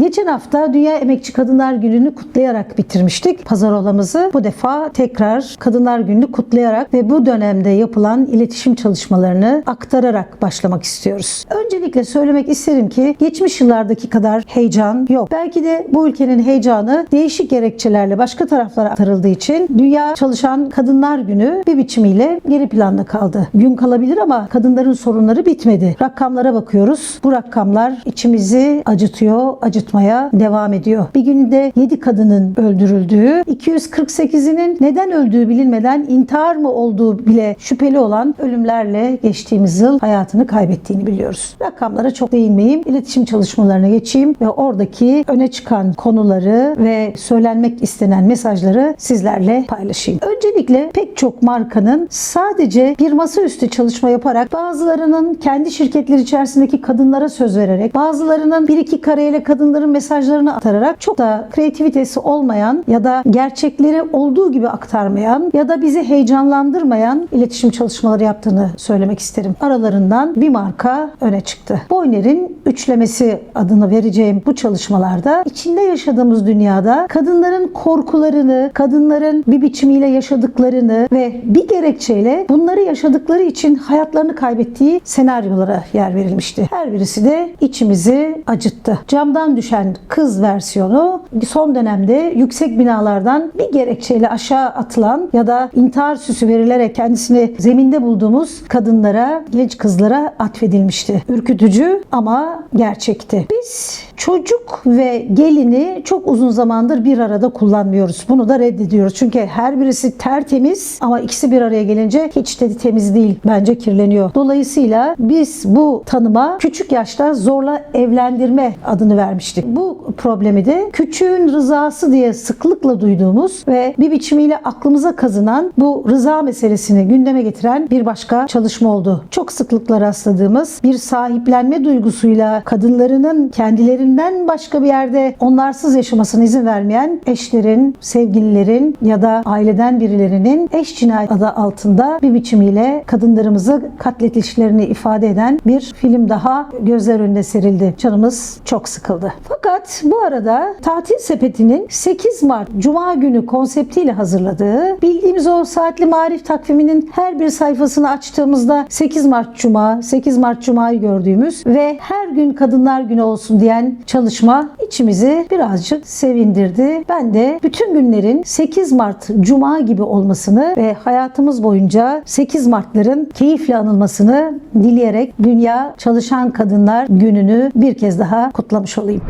Geçen hafta Dünya Emekçi Kadınlar Günü'nü kutlayarak bitirmiştik pazarolamızı. Bu defa tekrar Kadınlar Günü'nü kutlayarak ve bu dönemde yapılan iletişim çalışmalarını aktararak başlamak istiyoruz. Öncelikle söylemek isterim ki geçmiş yıllardaki kadar heyecan yok. Belki de bu ülkenin heyecanı değişik gerekçelerle başka taraflara aktarıldığı için Dünya Çalışan Kadınlar Günü bir biçimiyle geri planda kaldı. Gün kalabilir ama kadınların sorunları bitmedi. Rakamlara bakıyoruz. Bu rakamlar içimizi acıtıyor, acıtmaya devam ediyor. Bir günde 7 kadının öldürüldüğü, 248'inin neden öldüğü bilinmeden intihar mı olduğu bile şüpheli olan ölümlerle geçtiğimiz yıl hayatını kaybettiğini biliyoruz. Rakamlara çok değinmeyeyim. İletişim çalışmalarına geçeyim ve oradaki öne çıkan konuları ve söylenmek istenen mesajları sizlerle paylaşayım. Öncelikle pek çok markanın sadece bir masaüstü çalışma yaparak bazılarının kendi şirketleri içerisindeki kadınlara söz vererek bazılarının bir iki kareyle kadınların mesajlarını aktararak çok da kreativitesi olmayan ya da gerçekleri olduğu gibi aktarmayan ya da bizi heyecanlandırmayan iletişim çalışmaları yaptığını söylemek isterim. Aralarından bir marka öne çıktı. Boyner'in üçlemesi adını vereceğim bu çalışmalarda içinde yaşadığımız dünyada kadınların korkularını, kadınların bir biçimiyle yaşadıklarını ve bir gerekçeyle bunları yaşadıkları için hayatlarını kaybettiği senaryolara yer verilmişti. Her birisi de içimizi acıttı. Camdan düşen kız versiyonu son dönemde yüksek binalardan bir gerekçeyle aşağı atılan ya da intihar süsü verilerek kendisini zeminde bulduğumuz kadınlara, genç kızlara atfedilmişti. Ürkütücü ama gerçekti. Biz çocuk ve gelini çok uzun zamandır bir arada kullanmıyoruz. Bunu da reddediyoruz. Çünkü her birisi tertemiz ama ikisi bir araya gelince hiç de temiz değil. Bence kirleniyor. Dolayısıyla biz bu tanıma küçük yaşta zorla evlendirme adını vermiştik. Bu problemi de küçüğün rızası diye sıklıkla duyduğumuz ve bir biçimiyle aklımıza kazınan bu rıza meselesini gündeme getiren bir başka çalışma oldu. Çok sıklıkla rastladığımız bir sahiplenme duygusuyla kadınlarının kendilerinden başka bir yerde onlarsız yaşamasına izin vermeyen eşlerin, sevgililerin ya da aileden birilerinin eş cinayet adı altında bir biçimiyle kadınlarımızı katletişlerini ifade eden bir film daha gözler önüne serildi. Canımız çok sıkıldı. Fakat bu arada Tatil Sepeti'nin 8 Mart Cuma günü konseptiyle hazırladığı bildiğimiz o saatli marif takviminin her bir sayfasını açtığımızda 8 Mart Cuma, 8 Mart Cuma'yı gördüğümüz ve her gün Kadınlar Günü olsun diyen çalışma içimizi birazcık sevindirdi. Ben de bütün günlerin 8 Mart Cuma gibi olmasını ve hayatımız boyunca 8 Mart'ların keyifle anılmasını dileyerek Dünya Çalışan Kadınlar Günü'nü bir kez daha kutlamış olayım.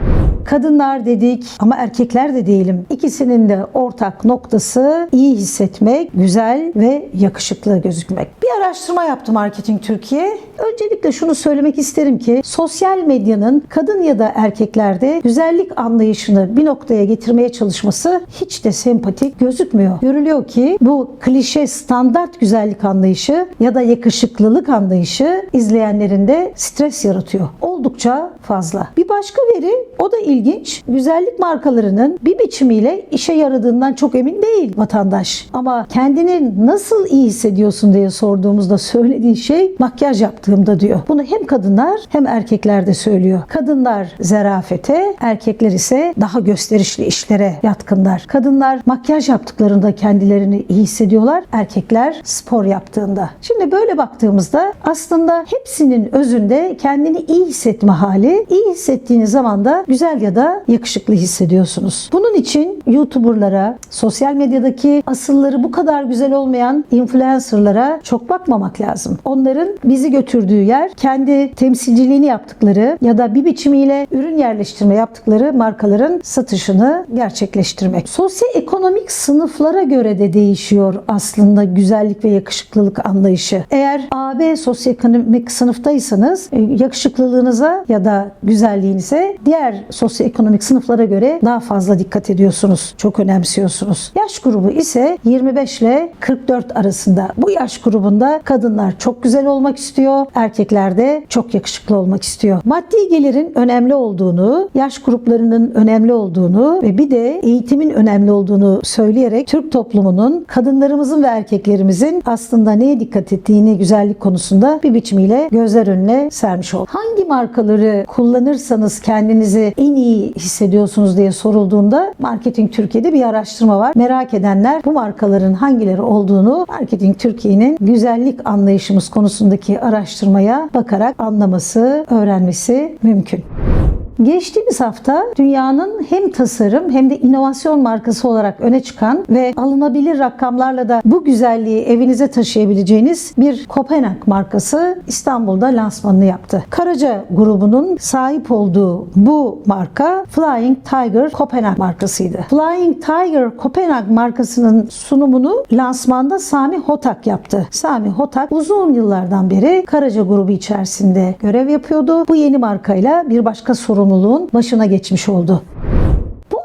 Kadınlar dedik ama erkekler de değilim. İkisinin de ortak noktası iyi hissetmek, güzel ve yakışıklı gözükmek. Bir araştırma yaptı Marketing Türkiye. Öncelikle şunu söylemek isterim ki sosyal medyanın kadın ya da erkeklerde güzellik anlayışını bir noktaya getirmeye çalışması hiç de sempatik gözükmüyor. Görülüyor ki bu klişe standart güzellik anlayışı ya da yakışıklılık anlayışı izleyenlerinde stres yaratıyor. Oldukça fazla. Bir başka veri o da ilginç. Güzellik markalarının bir biçimiyle işe yaradığından çok emin değil vatandaş. Ama kendini nasıl iyi hissediyorsun diye sorduğumuzda söylediği şey makyaj yaptığımda diyor. Bunu hem kadınlar hem erkekler de söylüyor. Kadınlar zerafete, erkekler ise daha gösterişli işlere yatkınlar. Kadınlar makyaj yaptıklarında kendilerini iyi hissediyorlar. Erkekler spor yaptığında. Şimdi böyle baktığımızda aslında hepsinin özünde kendini iyi hissetme hali. İyi hissettiğiniz zaman da güzel ya da yakışıklı hissediyorsunuz. Bunun için YouTuber'lara, sosyal medyadaki asılları bu kadar güzel olmayan influencer'lara çok bakmamak lazım. Onların bizi götürdüğü yer kendi temsilciliğini yaptıkları ya da bir biçimiyle ürün yerleştirme yaptıkları markaların satışını gerçekleştirmek. Sosyoekonomik sınıflara göre de değişiyor aslında güzellik ve yakışıklılık anlayışı. Eğer AB sosyoekonomik sınıftaysanız e, yakışıklılığınıza ya da güzelliğinize diğer sosyoekonomik sınıflara göre daha fazla dikkat ediyorsunuz. Çok önemsiyorsunuz. Yaş grubu ise 25 ile 44 arasında. Bu yaş grubunda kadınlar çok güzel olmak istiyor. Erkekler de çok yakışıklı olmak istiyor. Maddi gelirin önemli olduğunu, yaş gruplarının önemli olduğunu ve bir de eğitimin önemli olduğunu söyleyerek Türk toplumunun kadınlarımızın ve erkeklerimizin aslında neye dikkat ettiğini güzellik konusunda bir biçimiyle gözler önüne sermiş oldu. Hangi markaları kullanırsanız kendinizi en iyi iyi hissediyorsunuz diye sorulduğunda Marketing Türkiye'de bir araştırma var. Merak edenler bu markaların hangileri olduğunu Marketing Türkiye'nin güzellik anlayışımız konusundaki araştırmaya bakarak anlaması, öğrenmesi mümkün. Geçtiğimiz hafta dünyanın hem tasarım hem de inovasyon markası olarak öne çıkan ve alınabilir rakamlarla da bu güzelliği evinize taşıyabileceğiniz bir Kopenhag markası İstanbul'da lansmanını yaptı. Karaca grubunun sahip olduğu bu marka Flying Tiger Kopenhag markasıydı. Flying Tiger Kopenhag markasının sunumunu lansmanda Sami Hotak yaptı. Sami Hotak uzun yıllardan beri Karaca grubu içerisinde görev yapıyordu. Bu yeni markayla bir başka sorumluluğun başına geçmiş oldu.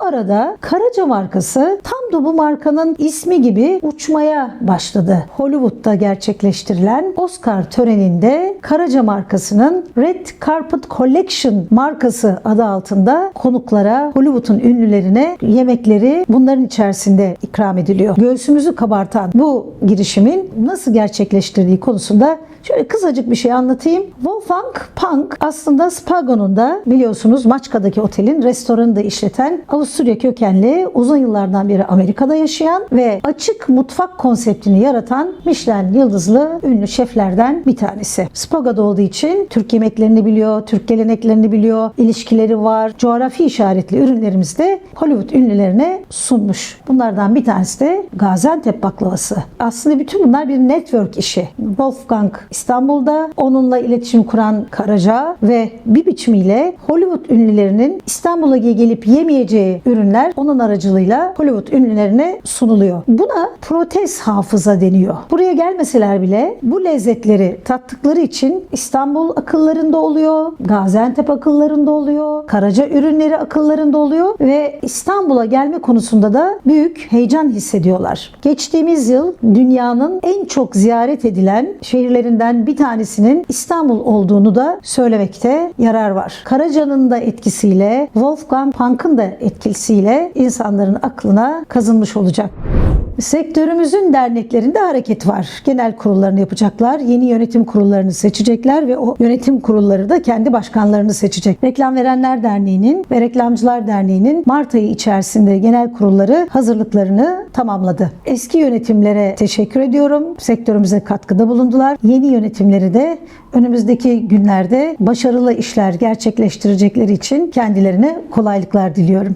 Arada Karaca markası tam da bu markanın ismi gibi uçmaya başladı. Hollywood'da gerçekleştirilen Oscar töreninde Karaca markasının Red Carpet Collection markası adı altında konuklara, Hollywood'un ünlülerine yemekleri bunların içerisinde ikram ediliyor. Göğsümüzü kabartan bu girişimin nasıl gerçekleştirdiği konusunda Şöyle kısacık bir şey anlatayım. Wolfgang Punk aslında Spago'nun da biliyorsunuz Maçka'daki otelin restoranını da işleten Avusturya kökenli uzun yıllardan beri Amerika'da yaşayan ve açık mutfak konseptini yaratan Michelin yıldızlı ünlü şeflerden bir tanesi. Spago'da olduğu için Türk yemeklerini biliyor, Türk geleneklerini biliyor, ilişkileri var. Coğrafi işaretli ürünlerimizi de Hollywood ünlülerine sunmuş. Bunlardan bir tanesi de Gaziantep baklavası. Aslında bütün bunlar bir network işi. Wolfgang İstanbul'da onunla iletişim kuran Karaca ve bir biçimiyle Hollywood ünlülerinin İstanbul'a gelip yemeyeceği ürünler onun aracılığıyla Hollywood ünlülerine sunuluyor. Buna protez hafıza deniyor. Buraya gelmeseler bile bu lezzetleri tattıkları için İstanbul akıllarında oluyor, Gaziantep akıllarında oluyor, Karaca ürünleri akıllarında oluyor ve İstanbul'a gelme konusunda da büyük heyecan hissediyorlar. Geçtiğimiz yıl dünyanın en çok ziyaret edilen şehirlerinden bir tanesinin İstanbul olduğunu da söylemekte yarar var. Karaca'nın da etkisiyle, Wolfgang Punk'ın da etkisiyle insanların aklına kazınmış olacak. Sektörümüzün derneklerinde hareket var. Genel kurullarını yapacaklar. Yeni yönetim kurullarını seçecekler ve o yönetim kurulları da kendi başkanlarını seçecek. Reklam Verenler Derneği'nin ve Reklamcılar Derneği'nin Mart ayı içerisinde genel kurulları hazırlıklarını tamamladı. Eski yönetimlere teşekkür ediyorum. Sektörümüze katkıda bulundular. Yeni yönetimleri de önümüzdeki günlerde başarılı işler gerçekleştirecekleri için kendilerine kolaylıklar diliyorum.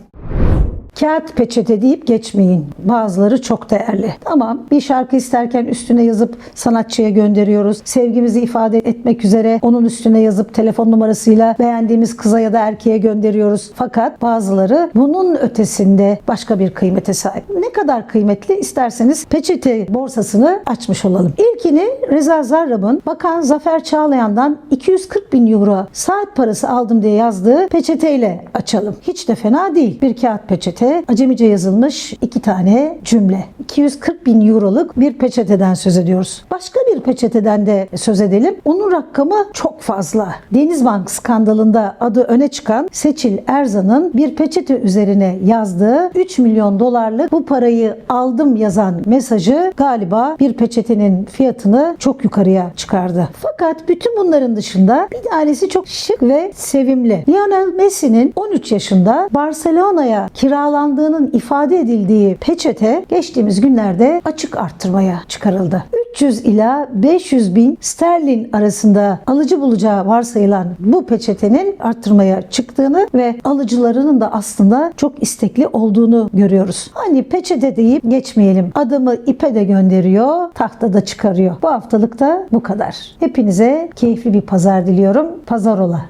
Kağıt peçete deyip geçmeyin. Bazıları çok değerli. Tamam bir şarkı isterken üstüne yazıp sanatçıya gönderiyoruz. Sevgimizi ifade etmek üzere onun üstüne yazıp telefon numarasıyla beğendiğimiz kıza ya da erkeğe gönderiyoruz. Fakat bazıları bunun ötesinde başka bir kıymete sahip. Ne kadar kıymetli isterseniz peçete borsasını açmış olalım. İlkini Reza Zarrab'ın Bakan Zafer Çağlayan'dan 240 bin euro saat parası aldım diye yazdığı peçeteyle açalım. Hiç de fena değil. Bir kağıt peçete acemice yazılmış iki tane cümle. 240 bin euroluk bir peçeteden söz ediyoruz. Başka bir peçeteden de söz edelim. Onun rakamı çok fazla. Denizbank skandalında adı öne çıkan Seçil Erzan'ın bir peçete üzerine yazdığı 3 milyon dolarlık bu parayı aldım yazan mesajı galiba bir peçetenin fiyatını çok yukarıya çıkardı. Fakat bütün bunların dışında bir tanesi çok şık ve sevimli. Lionel Messi'nin 13 yaşında Barcelona'ya kiralandığının ifade edildiği peçete geçtiğimiz günlerde açık arttırmaya çıkarıldı. 300 ila 500 bin sterlin arasında alıcı bulacağı varsayılan bu peçetenin arttırmaya çıktığını ve alıcılarının da aslında çok istekli olduğunu görüyoruz. Hani peçete deyip geçmeyelim. Adımı ipe de gönderiyor, tahtada çıkarıyor. Bu haftalık da bu kadar. Hepinize keyifli bir pazar diliyorum. Pazar ola.